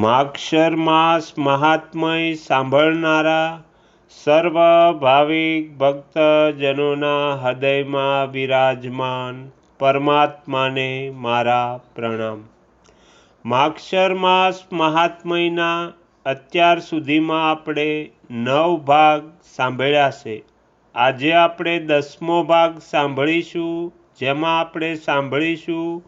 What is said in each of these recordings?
માક્ષર માસ મહાત્મય સાંભળનારા સર્વ ભાવિક ભક્તજનોના હૃદયમાં વિરાજમાન પરમાત્માને મારા પ્રણામ. માક્ષર માસ મહાત્મયના અત્યાર સુધીમાં આપણે નવ ભાગ સાંભળ્યા છે. આજે આપણે દસમો ભાગ સાંભળીશું, જેમાં આપણે સાંભળીશું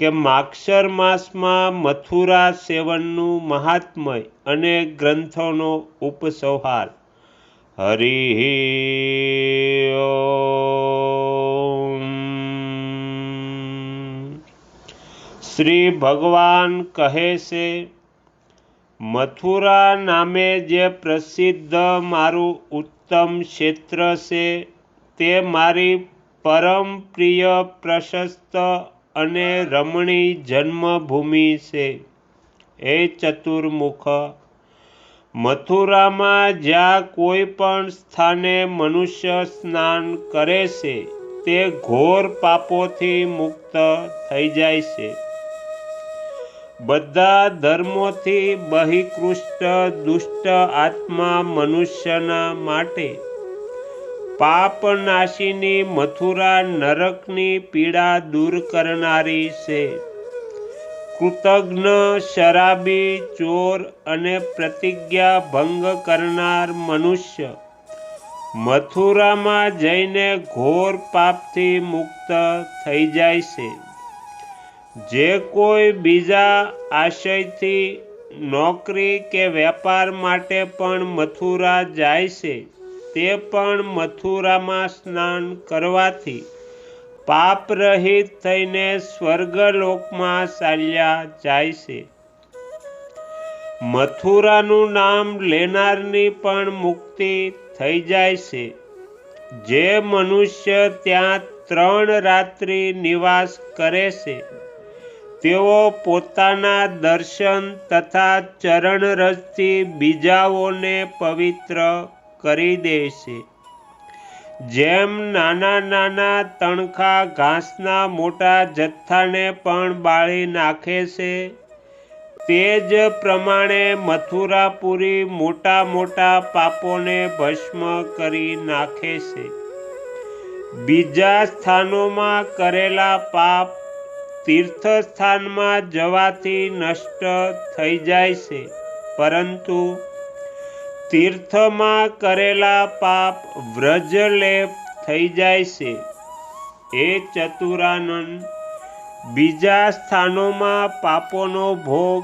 કે માક્ષર માસમાં મથુરા સેવનનું મહાત્મય અને ગ્રંથોનો ઉપસંહાર. હરિ શ્રી ભગવાન કહે છે, મથુરા નામે જે પ્રસિદ્ધ મારું ઉત્તમ ક્ષેત્ર છે, તે મારી પરમ પ્રિય પ્રશસ્ત અને રમણી જન્મભૂમિ છે. એ ચતુર્મુખ. મથુરામાં જ્યાં કોઈ પણ સ્થાને મનુષ્ય સ્નાન કરે છે, તે ઘોર પાપોથી મુક્ત થઈ જાય છે. બધા ધર્મોથી બહિકૃષ્ટ દુષ્ટ આત્મા મનુષ્યના માટે પાપનાશીની મથુરા નરકની પીડા દૂર કરનારી છે. કૃતજ્ઞ શરાબી ચોર અને પ્રતિજ્ઞા ભંગ કરનાર મનુષ્ય મથુરામાં જઈને ઘોર પાપથી મુક્ત થઈ જાય છે. જે કોઈ બીજા આશયથી નોકરી કે વેપાર માટે પણ મથુરા જાય છે. તે પણ મથુરામાં સ્નાન કરવાથી પાપ રહિત થઈને સ્વર્ગલોકમાં ચાલ્યા જાય છે. મથુરાનું નામ લેનારની પણ મુક્તિ થઈ જાય છે. જે મનુષ્ય ત્યાં ત્રણ રાત્રિ નિવાસ કરે છે, તેઓ પોતાના દર્શન તથા ચરણરજથી બીજાઓને પવિત્ર કરી દે છે. જેમ નાના નાના તણખા ઘાસના મોટા જથ્થાને પણ બાળી નાખે છે, તે જ પ્રમાણે મથુરાપુરી મોટા મોટા પાપોને ભસ્મ કરી નાખે છે. બીજા સ્થાનોમાં કરેલા પાપ તીર્થસ્થાનમાં જવાથી નષ્ટ થઈ જાય છે, પરંતુ તીર્થમાં કરેલા પાપ વ્રજલેપ થઈ જાય છે. એ ચતુરાનંદ બીજા સ્થાનોમાં પાપોનો ભોગ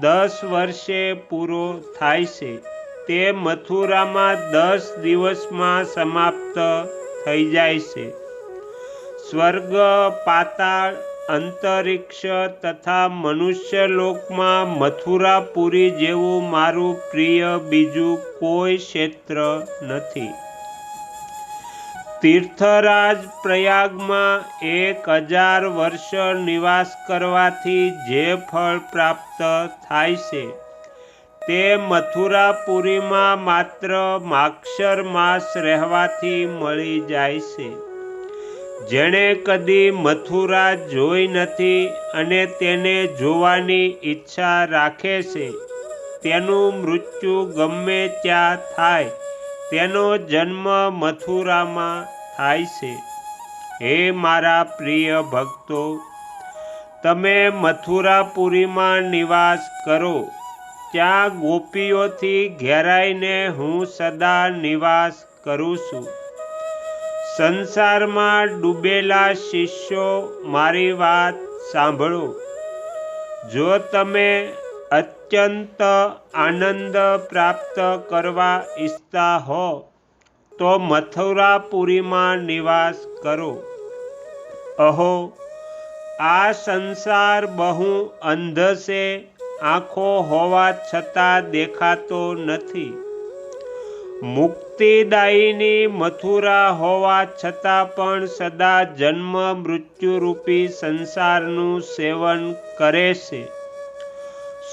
દસ વર્ષે પૂરો થાય છે. તે મથુરામાં દસ દિવસમાં સમાપ્ત થઈ જાય છે. સ્વર્ગ, પાતાળ અંતરિક્ષ તથા મનુષ્યલોકમાં મથુરાપુરી જેવું મારું પ્રિય બીજું કોઈ ક્ષેત્ર નથી. તીર્થરાજ પ્રયાગમાં એક હજાર વર્ષ નિવાસ કરવાથી જે ફળ પ્રાપ્ત થાય છે, તે મથુરાપુરીમાં માત્ર માક્ષર માસ રહેવાથી મળી જાય છે. જેણે કદી મથુરા જોઈ નથી અને તેને જોવાની ઈચ્છા રાખે છે. તેનું મૃત્યુ ગમે ત્યાં થાય, તેનો જન્મ મથુરામાં થાય છે. હે મારા પ્રિય ભક્તો, તમે મથુરાપુરીમાં નિવાસ કરો. ત્યાં ગોપીઓથી ઘેરાઈને હું સદા નિવાસ કરું છું. સંસારમાં ડૂબેલા શિષ્યો મારી વાત સાંભળો. જો તમે અત્યંત આનંદ પ્રાપ્ત કરવા ઈચ્છતા હો, તો મથુરાપુરીમાં નિવાસ કરો. અહો, આ સંસાર બહુ અંધ છે, આંખો હોવા છતાં દેખાતો નથી. મુક્તિદાયીની મથુરા હોવા છતાં પણ સદા જન્મ મૃત્યુરૂપી સંસારનું સેવન કરે છે.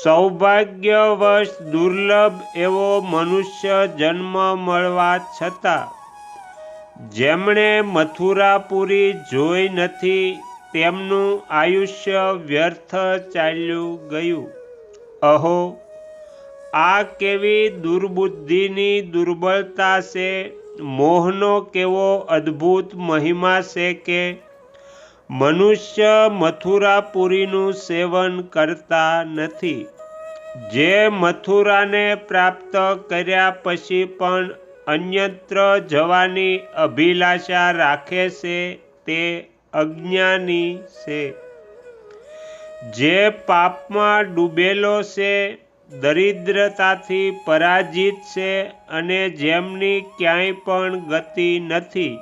સૌભાગ્યવશ દુર્લભ એવો મનુષ્ય જન્મ મળવા છતાં જેમણે મથુરાપુરી જોઈ નથી તેમનું આયુષ્ય વ્યર્થ ચાલ્યું ગયું. અહો આ કેવી દુર્બુદ્ધિની દુર્બળતા છે? મોહનો કેવો અદ્ભુત મહિમા છે કે મનુષ્ય મથુરાપુરીનું સેવન કરતા નથી. જે મથુરાને પ્રાપ્ત કર્યા પછી પણ અન્યત્ર જવાની અભિલાષા રાખે છે તે અજ્ઞાની છે. જે પાપમાં ડૂબેલો છે દરિદ્રતાથી પરાજિત છે અને જેમની ક્યાંય પણ ગતિ નથી.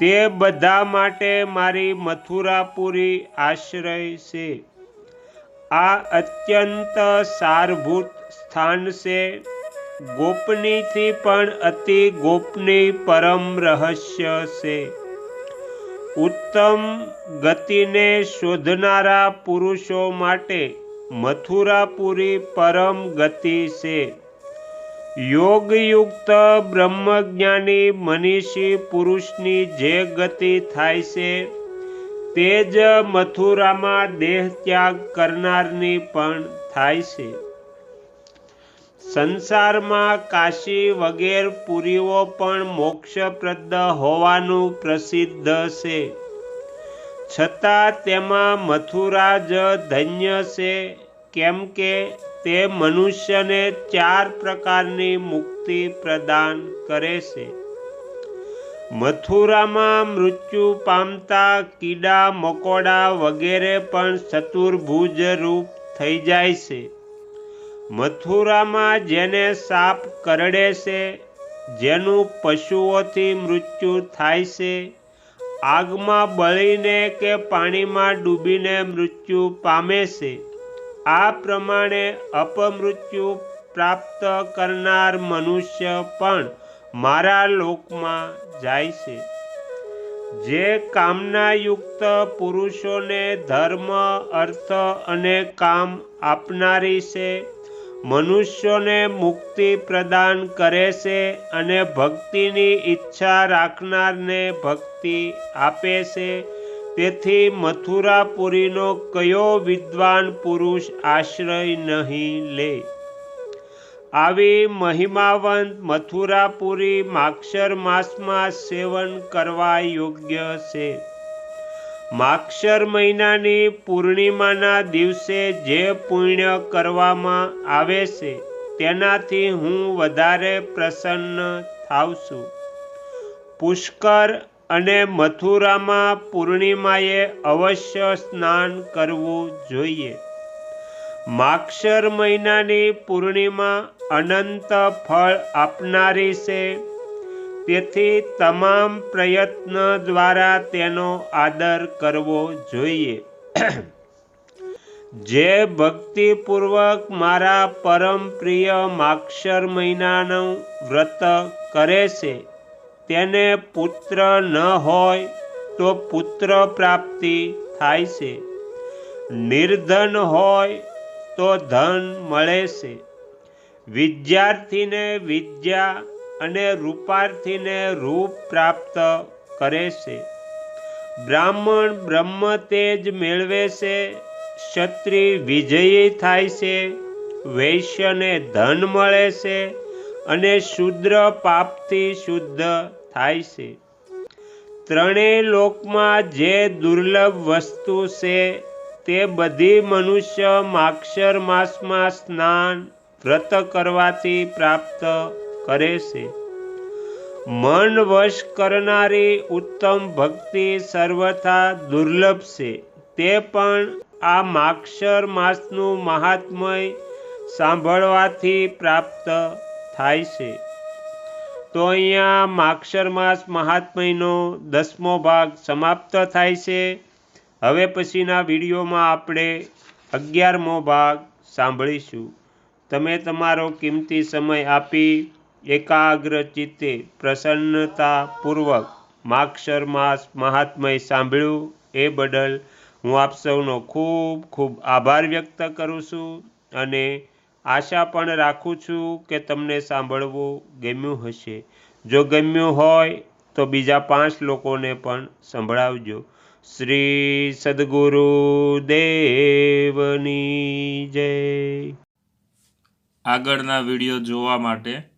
તે બધા માટે મારી મથુરાપુરી આશ્રય છે. આ અત્યંત સારભૂત સ્થાન છે. ગોપનીથી પણ અતિ ગોપની પરમ રહસ્ય છે. ઉત્તમ ગતિને શોધનારા પુરુષો માટે મથુરાપુરી પરમ ગતિ છે. યોગયુક્ત બ્રહ્મજ્ઞાની મનીષી પુરુષની જે ગતિ થાય છે, તે જ મથુરામાં દેહ ત્યાગ કરનારની પણ થાય છે. સંસારમાં કાશી વગેરે પુરીઓ પણ મોક્ષપ્રદ હોવાનું પ્રસિદ્ધ છે. છતાં તેમાં મથુરા જ ધન્ય છે. કેમ કે તે મનુષ્યને ચાર પ્રકારની મુક્તિ પ્રદાન કરે છે. મથુરામાં મૃત્યુ પામતા કીડા, મકોડા વગેરે પણ ચતુર્ભુજ રૂપ થઈ જાય છે. મથુરામાં જેને સાપ કરડે છે, જેનું પશુઓથી મૃત્યુ થાય છે આગમાં બળીને કે પાણીમાં ડૂબીને મૃત્યુ પામે છે. આ પ્રમાણે અપમૃત્યુ પ્રાપ્ત કરનાર મનુષ્ય પણ મારા લોકમાં જાય છે. જે કામનાયુક્ત પુરુષોને ધર્મ, અર્થ અને કામ આપનારી છે મનુષ્યોને મુક્તિ પ્રદાન કરે છે અને ભક્તિની ઈચ્છા રાખનારને ભક્તિ આપે છે. તેથી મથુરાપુરીનો કયો વિદ્વાન પુરુષ આશ્રય નહીં લે? આવી મહિમાવંત મથુરાપુરી માક્ષર માસમાં સેવન કરવા યોગ્ય છે. માક્ષર મહિનાની પૂર્ણિમાના દિવસે જે પુણ્ય કરવામાં આવે છે, તેનાથી હું વધારે પ્રસન્ન થાવ છું. પુષ્કર અને મથુરામાં પૂર્ણિમાએ અવશ્ય સ્નાન કરવું જોઈએ. માક્ષર મહિનાની પૂર્ણિમા અનંત ફળ આપનારી છે. તેથી તમામ પ્રયત્ન દ્વારા તેનો આદર કરવો જોઈએ. જે ભક્તિપૂર્વક મારા પરમ પ્રિય માક્ષર મહિનાનું વ્રત કરે છે, તેને પુત્ર ન હોય તો પુત્ર પ્રાપ્તિ થાય છે. નિર્ધન હોય તો ધન મળે છે. વિદ્યાર્થીને વિદ્યા અને રૂપાર્થીને રૂપ પ્રાપ્ત કરે છે. બ્રાહ્મણ બ્રહ્મ તેજ મેળવે છે, ક્ષત્રિય વિજયી થાય છે, વૈશ્યને ધન મળે છે અને શુદ્ર પાપથી શુદ્ધ થાય છે. ત્રણેય લોકમાં જે દુર્લભ વસ્તુ છે, તે બધી મનુષ્ય માક્ષર માસમાં સ્નાન, વ્રત કરવાથી પ્રાપ્ત કરે છે. મન વશ કરનારી ઉત્તમ ભક્તિ સર્વથા દુર્લભ છે. તે પણ આ માક્ષર માસનું મહાત્મય સાંભળવાથી પ્રાપ્ત થાય છે. તો અહીંયા માક્ષર માસ મહાત્મયનો દસમો ભાગ સમાપ્ત થાય છે. હવે પછીના વિડીયોમાં આપણે અગિયારમો ભાગ સાંભળીશું. તમે તમારો કિંમતી સમય આપી એકાગ્ર ચિત્તે પ્રસન્નતાપૂર્વક માક્ષર માસ મહાત્મય સાંભળ્યું એ બદલ હું આપ સૌનો ખૂબ ખૂબ આભાર વ્યક્ત કરું છું અને આશા પણ રાખું છું કે તમને સાંભળવું ગમ્યું હશે. જો ગમ્યું હોય તો બીજા પાંચ લોકોને પણ સંભળાવજો. શ્રી સદગુરુ દેવની જય. આગળના વીડિયો જોવા માટે